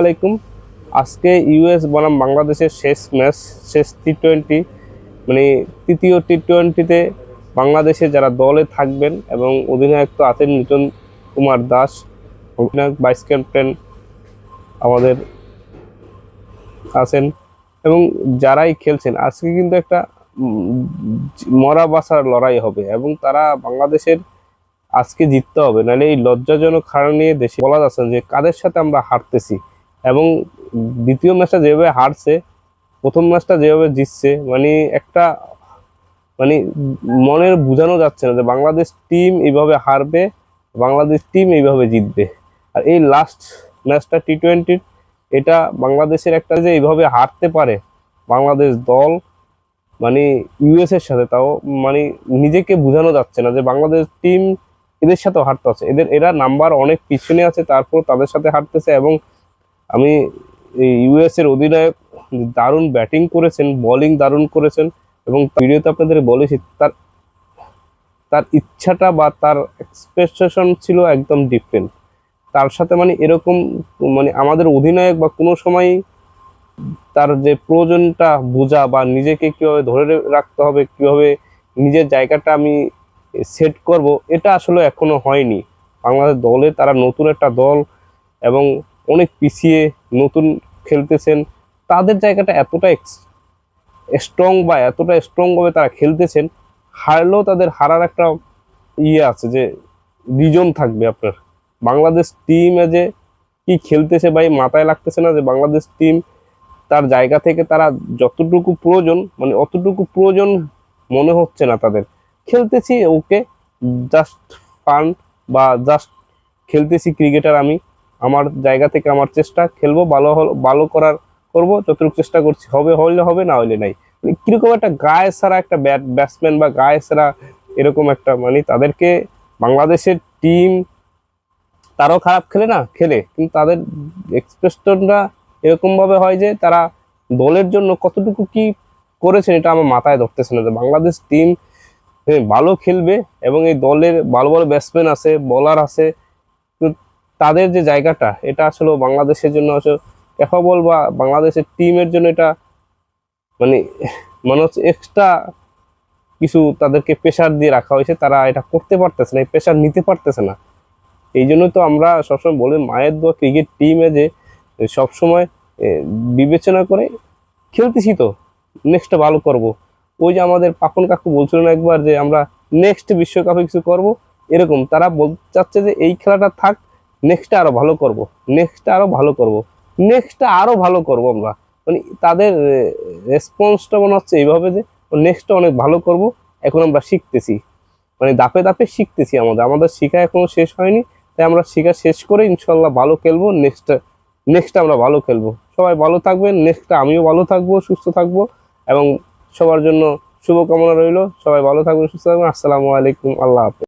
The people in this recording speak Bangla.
আলাইকুম। আজকে ইউএস বনাম বাংলাদেশের শেষ ম্যাচ, শেষ টি টোয়েন্টি মানে তৃতীয় টি টোয়েন্টিতে বাংলাদেশে যারা দলে থাকবেন এবং অধিনায়ক তো আছেন নিতন কুমার দাস, অধিনায়ক ভাইস ক্যাপ্টেন আমাদের আছেন এবং যারাই খেলছেন, আজকে কিন্তু একটা মরা বাসার লড়াই হবে এবং তারা বাংলাদেশের আজকে জিততে হবে। নাহলে এই লজ্জাজনক হার নিয়ে দেশে বলা যাচ্ছে যে কাদের সাথে আমরা হারতেছি। এবং দ্বিতীয় ম্যাচটা যেভাবে হারছে, প্রথম ম্যাচটা যেভাবে জিতছে মানে একটা মানে মনের বোঝানো যাচ্ছে না যে বাংলাদেশ টিম এইভাবে হারবে, বাংলাদেশ টিম এইভাবে জিতবে। আর এই লাস্ট ম্যাচটা টি টোয়েন্টির এটা বাংলাদেশের একটা যে এইভাবে হারতে পারে, বাংলাদেশ দল মানে ইউএস এর সাথে তাও মানে নিজেকে বোঝানো যাচ্ছে না যে বাংলাদেশ টিম এদের সাথেও হারতে আছে। এদের, এরা নাম্বার অনেক পিছনে আছে তারপর তাদের সাথে হারতেছে এবং আমি এই ইউএস এর অধিনায়ক দারুণ ব্যাটিং করেছেন বোলিং দারুণ করেছেন এবং ভিডিওতে আপনাদের বলেছি, তার তার ইচ্ছাটা বা তার এক্সপ্রেশন ছিল একদম ডিফারেন্ট তার সাথে মানে এরকম মানে আমাদের অধিনায়ক বা কোনো সময় তার যে প্রয়োজনটা বোঝা বা নিজেকে কীভাবে ধরে রাখতে হবে, কীভাবে নিজের জায়গাটা আমি সেট করব, এটা আসলে এখনও হয়নি। বাংলাদেশ দলে তারা নতুন একটা দল এবং অনেক পিছিয়ে, নতুন খেলতেছেন, তাদের জায়গাটা এতটা স্ট্রং বা এতটা স্ট্রংভাবে তারা খেলতেছেন, হারলেও তাদের হারার একটা ইয়ে আছে যে রিজন থাকবে আপনার। বাংলাদেশ টিমে যে কি খেলতেছে ভাই মাথায় লাগতেছে না যে বাংলাদেশ টিম তার জায়গা থেকে তারা যতটুকু প্রয়োজন মানে অতটুকু প্রয়োজন মনে হচ্ছে না তাদের। খেলতেছি ওকে জাস্ট ফান বা জাস্ট খেলতেছি ক্রিকেটার আমি। আমার জায়গা থেকে আমার চেষ্টা খেলব, ভালো হল, ভালো করার করব, যতটুকু চেষ্টা করছি। হবে, হইলে হবে, না হইলে নাই। মানে কীরকম একটা গায়ে সারা একটা ব্যাট, ব্যাটসম্যান বা গায়ে সারা এরকম একটা মানে তাদেরকে বাংলাদেশের টিম তারাও খারাপ খেলে না? খেলে। কিন্তু তাদের এক্সপ্রেশনটা এরকমভাবে হয় যে তারা দলের জন্য কতটুকু কি করেছেন এটা আমার মাথায় ধরতেছে না। যে বাংলাদেশ টিম ভালো খেলবে এবং এই দলের ভালো ভালো ব্যাটসম্যান আছে বলার আছে তাদের যে জায়গাটা, এটা আসলে বাংলাদেশের জন্য আসলে ক্যাপাবল বা বাংলাদেশের টিমের জন্য এটা মানে মনে হচ্ছে এক্সট্রা কিছু তাদেরকে প্রেশার দিয়ে রাখা হয়েছে। তারা এটা করতে পারতেছে না, এই প্রেশার নিতে পারতেছে না। এই জন্য তো আমরা সবসময় বলি, মায়ের দোয়া ক্রিকেট টিমে যে সবসময় বিবেচনা করে খেলতেছি তো নেক্সটটা ভালো করব। ওই যে আমাদের পাপন কাকু বলছিল না একবার যে আমরা নেক্সট বিশ্বকাপে কিছু করব, এরকম। তারা বল, চাচ্ছে যে এই খেলাটা থাক নেক্সটটা আরও ভালো করব। নেক্সটটা আরও ভালো করব। নেক্সটটা আরও ভালো করব আমরা। মানে তাদের রেসপন্সটা মনে হচ্ছে এইভাবে যে নেক্সটটা অনেক ভালো করব। এখন আমরা শিখতেছি। মানে দাপে দাপে শিখতেছি আমাদের। আমাদের শেখা এখনও শেষ হয়নি। তাই আমরা শেখা শেষ করে ইনশাল্লাহ ভালো খেলব। নেক্সট নেক্সট আমরা ভালো খেলব। সবাই ভালো থাকবেন। নেক্সটটা আমিও ভালো থাকব, সুস্থ থাকব। এবং সবার জন্য শুভকামনা রইল। সবাই ভালো থাকবেন, সুস্থ থাকবেন। আসসালামু আলাইকুম। আল্লাহ হাফেজ।